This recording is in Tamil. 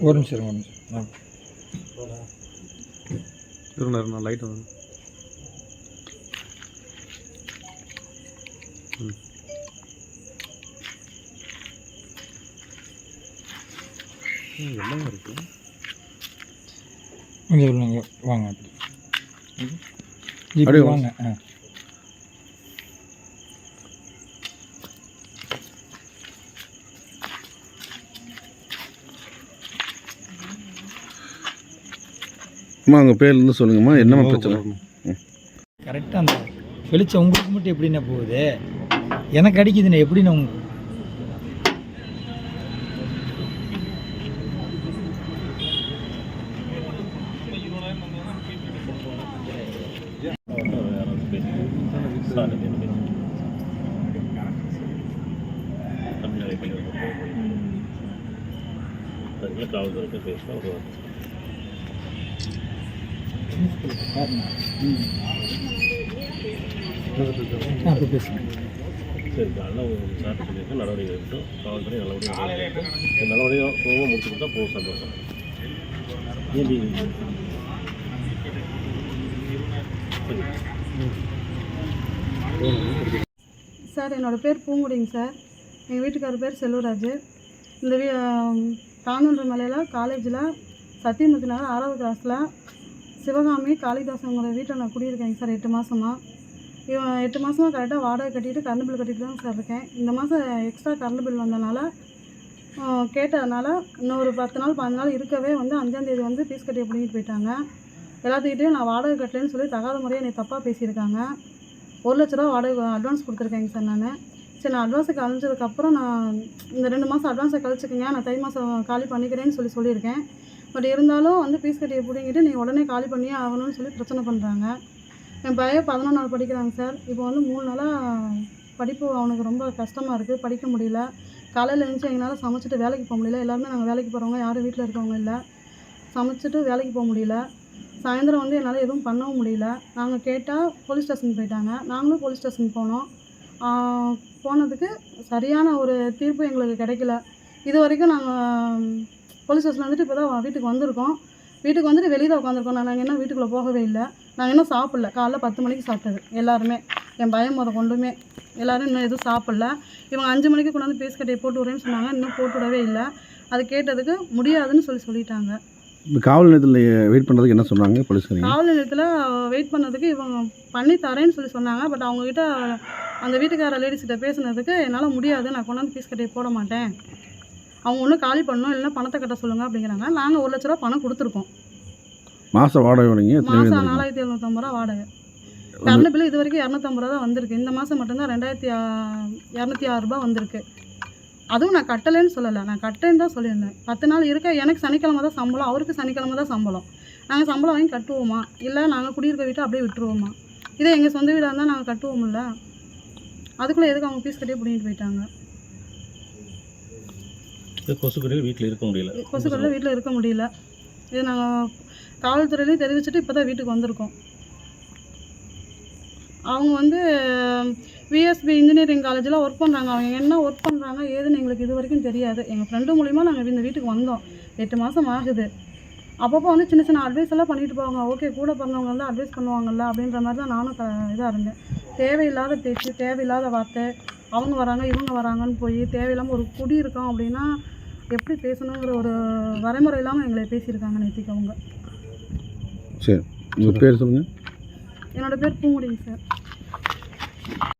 ஒரு நிமிஷம் ஒரு நிமிஷம். ஆ. இருங்க லைட் வந்து ம். ம், எல்லாமே இருக்கு. கொஞ்சம் வாங்க. அப்படி அப்படியே வாங்க. ஆ. அம்மா உங்கள் பேர்லேருந்து சொல்லுங்கம்மா என்னம்மா பிரச்சனை. கரெக்டாக அந்த வெளிச்சம் உங்களுக்கு மட்டும் எப்படிண்ணே போகுது? எனக்கு அடிக்குதுண்ணே எப்படிண்ணே உங்களுக்கு? இப்போ பேசுங்க சரி நடவடிக்கை எடுக்கட்டும் காவல்துறை நல்லபடியாக நடவடிக்கை நல்லபடியாக போக முடிச்சு கொடுத்தா சந்தோஷம் ஏன் சார் என்னோட பேர் பூங்குடிங்க சார். எங்கள் வீட்டுக்காரர் பேர் செல்வராஜ். இந்த வீ தானுன்ற மலையில் காலேஜில் சத்தியமூர்த்தி நகர் ஆறாவது கிளாஸில் சிவகாமி காளிதாசங்கிற வீட்டில் நான் குடியிருக்கேங்க சார் எட்டு மாதமாக இவன் எட்டு மாதமாக கரெக்டாக வாடகை கட்டிட்டு கரண்ட் பில் கட்டிட்டு தான் சார் இருக்கேன். இந்த மாதம் எக்ஸ்ட்ரா கரண்ட் பில் வந்தனால கேட்டதுனால இன்னும் ஒரு பத்து நாள் பதினஞ்சு நாள் இருக்கவே வந்து அஞ்சாந்தேதி வந்து ஃபீஸ் கட்டி பிடிங்கிட்டு போயிட்டாங்க. எல்லாத்துக்கிட்டையும் நான் வாடகை கட்டலைன்னு சொல்லி தகாத முறையாக என்னை தப்பாக பேசியிருக்காங்க. ஒரு லட்ச ரூபா வாடகை அட்வான்ஸ் கொடுத்துருக்கேங்க சார் நான். சரி நான் அட்வான்ஸுக்கு கழிஞ்சதுக்கப்புறம் நான் இந்த ரெண்டு மாதம் அட்வான்ஸை கழிச்சுக்கங்க நான் தை மாதம் காலி பண்ணிக்கிறேன்னு சொல்லி சொல்லியிருக்கேன். பட் இருந்தாலும் வந்து ஃபீஸ் கட்டியை பிடிங்கிட்டு நீ உடனே காலி பண்ணியே ஆகணும்னு சொல்லி பிரச்சனை பண்ணுறாங்க என் பையன் பதினொன்று நாள் படிக்கிறாங்க சார் இப்போ வந்து மூணு நாளாக படிப்பு அவனுக்கு ரொம்ப கஷ்டமாக இருக்குது படிக்க முடியல. காலையில் எழுந்துச்சு எங்களால் சமைச்சிட்டு வேலைக்கு போக முடியல. எல்லாருமே நாங்கள் வேலைக்கு போகிறவங்க யாரும் வீட்டில் இருக்கவங்க இல்லை. சமைச்சிட்டு வேலைக்கு போக முடியல. சாயந்தரம் வந்து என்னால் எதுவும் பண்ணவும் முடியல. நாங்கள் கேட்டால் போலீஸ் ஸ்டேஷன் போயிட்டாங்க. நாங்களும் போலீஸ் ஸ்டேஷன் போனோம். போனதுக்கு சரியான ஒரு தீர்ப்பு எங்களுக்கு கிடைக்கல. இது வரைக்கும் நாங்கள் போலீஸ் ஸ்டேஷன் வந்துட்டு இப்போ தான் வீட்டுக்கு வந்திருக்கோம். வீட்டுக்கு வந்துட்டு வெளியே தான் உட்காந்துருக்கோம் நாங்கள் இன்னும் வீட்டுக்குள்ளே போகவே இல்லை. நாங்கள் இன்னும் சாப்பிடல. காலைல பத்து மணிக்கு சாப்பிட்டது எல்லாருமே. என் பயம் முத கொண்டுமே. எல்லோரும் இன்னும் எதுவும் சாப்பிடல. இவங்க அஞ்சு மணிக்கு கொண்டாந்து பேஸ் கட்டையை போட்டு விட்றேன்னு சொன்னாங்க. இன்னும் போட்டு விடவே இல்லை. அது கேட்டதுக்கு முடியாதுன்னு சொல்லி சொல்லிட்டாங்க. காவல் நிலையத்தில் வெயிட் பண்ணுறதுக்கு என்ன சொன்னாங்க காவல் நிலையத்தில் வெயிட் பண்ணதுக்கு இவங்க பண்ணி தரேன்னு சொல்லி சொன்னாங்க. பட் அவங்கக்கிட்ட அந்த வீட்டுக்கார லேடிஸ்கிட்ட பேசுனதுக்கு என்னால் முடியாது. நான் கொண்டாந்து ஃபீஸ் கட்டி போட மாட்டேன். அவங்க ஒன்றும் காலி பண்ணணும் இல்லைன்னா பணத்தை கட்ட சொல்லுங்கள் அப்படிங்கிறாங்க. நாங்கள் ஒரு லட்ச ரூபா பணம் கொடுத்துருக்கோம். மாதம் வாடகை மாதம்? நாலாயிரத்தி எழுநூற்றம்பது ரூபா வாடகை. கரண்ட் பில்லு இது வரைக்கும் இரநூத்தம்பது ரூபா தான் வந்திருக்கு. இந்த மாதம் மட்டும்தான் ரெண்டாயிரத்தி இரநூத்தி ஆறு ரூபாய் வந்திருக்கு. அதுவும் நான் கட்டலைன்னு சொல்லலை. நான் கட்டேன்னு தான் சொல்லியிருந்தேன். பத்து நாள் இருக்க எனக்கு சனிக்கிழமை தான் சம்பளம் அவருக்கு சனிக்கிழமை தான் சம்பளம். நாங்கள் சம்பளம் வாங்கி கட்டுவோமா? இல்லை நாங்கள் குடியிருக்க வீட்டை அப்படியே விட்டுருவோமா? இதே எங்கள் சொந்த வீடாக இருந்தால் நாங்கள் கட்டுவோம்ல அதுக்குள்ளே எதுக்கு அவங்க ஃபீஸ் கட்டியே பிடிங்கிட்டு போயிட்டாங்க? கொசுக்கடியில் வீட்டில் இருக்க முடியல. கொசுக்கடியில் வீட்டில் இருக்க முடியல. இது நாங்கள் காவல்துறையிலையும் தெரிவிச்சுட்டு இப்போ தான் வீட்டுக்கு வந்திருக்கோம். அவங்க வந்து விஎஸ்பி இன்ஜினியரிங் காலேஜில் ஒர்க் பண்ணுறாங்க அவங்க என்ன ஒர்க் பண்ணுறாங்க ஏதுன்னு எங்களுக்கு இது வரைக்கும் தெரியாது. எங்கள் ஃப்ரெண்டு மூலிமா நாங்கள் இந்த வீட்டுக்கு வந்தோம். எட்டு மாதம் ஆகுது. அப்பப்போ வந்து சின்ன சின்ன அட்வைஸ் எல்லாம் பண்ணிட்டு போவாங்க. ஓகே கூட பிறந்தவங்க வந்து அட்வைஸ் பண்ணுவாங்கல்ல அப்படின்ற மாதிரி தான் நானும் க இதாக இருந்தேன். தேவையில்லாத பேச்சு தேவையில்லாத வார்த்தை. அவங்க வராங்க இவங்க வராங்கன்னு போய் தேவையில்லாமல் ஒரு குடி இருக்கோம் அப்படின்னா எப்படி பேசணுங்கிற ஒரு வரைமுறை இல்லாமல் எங்களை பேசியிருக்காங்க நேத்திக்கு அவங்க. சரி உங்கள் பேர் சொல்லுங்கள் என்னோட பேர் பூங்குடிங்க சார்.